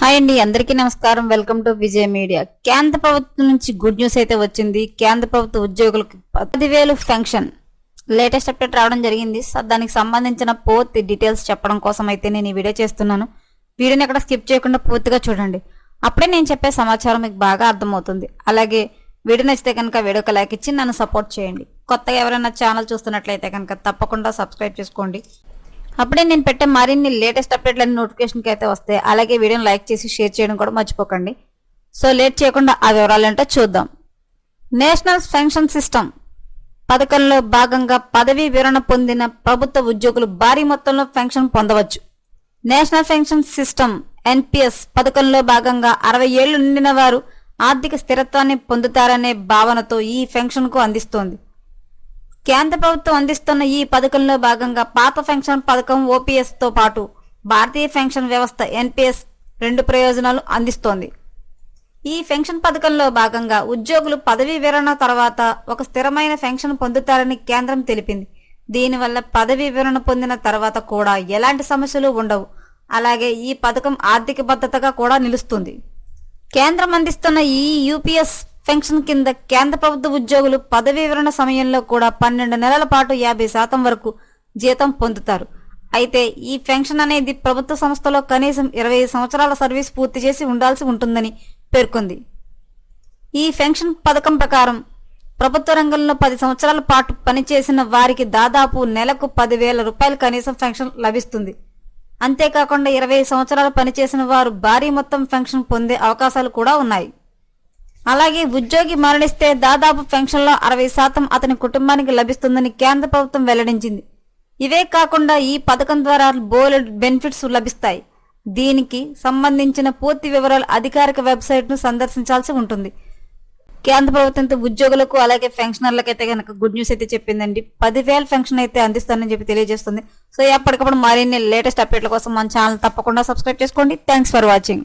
Hi అండి అందరికీ నమస్కారం. Welcome to Vijaya media. కేంద్ర ప్రభుత్వం నుంచి గుడ్ న్యూస్ అయితే వచ్చింది. కేంద్ర ప్రభుత్వ ఉద్యోగులకు పదివేలు ఫెన్షన్ లేటెస్ట్ అప్డేట్ రావడం జరిగింది. సో దానికి సంబంధించిన పూర్తి డీటెయిల్స్ చెప్పడం కోసం అయితే నేను ఈ వీడియో చేస్తున్నాను. వీడియోని ఎక్కడ స్కిప్ చేయకుండా పూర్తిగా చూడండి. అప్పుడే నేను చెప్పే సమాచారం మీకు బాగా అర్థమవుతుంది. అలాగే వీడియో నచ్చితే కనుక వీడియోకి లైక్ ఇచ్చి నన్ను సపోర్ట్ చేయండి. కొత్తగా ఎవరైనా ఛానల్ చూస్తున్నట్లయితే కనుక తప్పకుండా సబ్స్క్రైబ్ చేసుకోండి. అప్పుడే నేను పెట్టే మరిన్ని లేటెస్ట్ అప్డేట్లన్నీ నోటిఫికేషన్కి అయితే వస్తాయి. అలాగే వీడియోని లైక్ చేసి షేర్ చేయడం కూడా మర్చిపోకండి. సో లేట్ చేయకుండా ఆ వివరాలు ఏంటో చూద్దాం. నేషనల్ పెన్షన్ సిస్టమ్ పథకంలో భాగంగా పదవీ వివరణ పొందిన ప్రభుత్వ ఉద్యోగులు భారీ మొత్తంలో పెన్షన్ పొందవచ్చు. నేషనల్ పెన్షన్ సిస్టమ్ ఎన్పిఎస్ పథకంలో భాగంగా అరవై ఏళ్ళు నిండిన వారు ఆర్థిక స్థిరత్వాన్ని పొందుతారనే భావనతో ఈ పెన్షన్కు అందిస్తోంది. కేంద్ర ప్రభుత్వం అందిస్తున్న ఈ పథకంలో భాగంగా పాత పెన్షన్ పథకం ఓపీఎస్తో పాటు భారతీయ పెన్షన్ వ్యవస్థ ఎన్పిఎస్ రెండు ప్రయోజనాలు అందిస్తోంది. ఈ పెన్షన్ పథకంలో భాగంగా ఉద్యోగులు పదవీ విరమణ తర్వాత ఒక స్థిరమైన పెన్షన్ పొందుతారని కేంద్రం తెలిపింది. దీనివల్ల పదవీ విరమణ పొందిన తర్వాత కూడా ఎలాంటి సమస్యలు ఉండవు. అలాగే ఈ పథకం ఆర్థిక భద్రతగా కూడా నిలుస్తుంది. కేంద్రం అందిస్తున్న ఈ యూపీఎస్ పెన్షన్ కింద కేంద్ర ప్రభుత్వ ఉద్యోగులు పదవీ వివరణ సమయంలో కూడా పన్నెండు నెలల పాటు యాభై శాతం వరకు జీతం పొందుతారు. అయితే ఈ పెన్షన్ అనేది ప్రభుత్వ సంస్థలో కనీసం ఇరవై సంవత్సరాల సర్వీస్ పూర్తి చేసి ఉండాల్సి ఉంటుందని పేర్కొంది. ఈ పెన్షన్ పథకం ప్రకారం ప్రభుత్వ రంగంలో పది సంవత్సరాల పాటు పనిచేసిన వారికి దాదాపు నెలకు పదివేల రూపాయలు కనీసం పెన్షన్ లభిస్తుంది. అంతేకాకుండా ఇరవై సంవత్సరాలు పనిచేసిన వారు భారీ మొత్తం పెన్షన్ పొందే అవకాశాలు కూడా ఉన్నాయి. అలాగే ఉద్యోగి మరణిస్తే దాదాపు పెన్షన్లో అరవై శాతం అతని కుటుంబానికి లభిస్తుందని కేంద్ర ప్రభుత్వం వెల్లడించింది. ఇవే కాకుండా ఈ పథకం ద్వారా బోలెడ్ బెనిఫిట్స్ లభిస్తాయి. దీనికి సంబంధించిన పూర్తి వివరాలు అధికారిక వెబ్సైట్ను సందర్శించాల్సి ఉంటుంది. కేంద్ర ప్రభుత్వంతో ఉద్యోగులకు అలాగే పెన్షనర్లకు అయితే కనుక గుడ్ న్యూస్ అయితే చెప్పిందండి. పదివేల పెన్షన్ అయితే అందిస్తానని చెప్పి తెలియజేస్తుంది. సో ఎప్పటికప్పుడు మరిన్ని లేటెస్ట్ అప్డేట్ల కోసం మన ఛానల్ తప్పకుండా సబ్స్క్రైబ్ చేసుకోండి. Thanks for watching.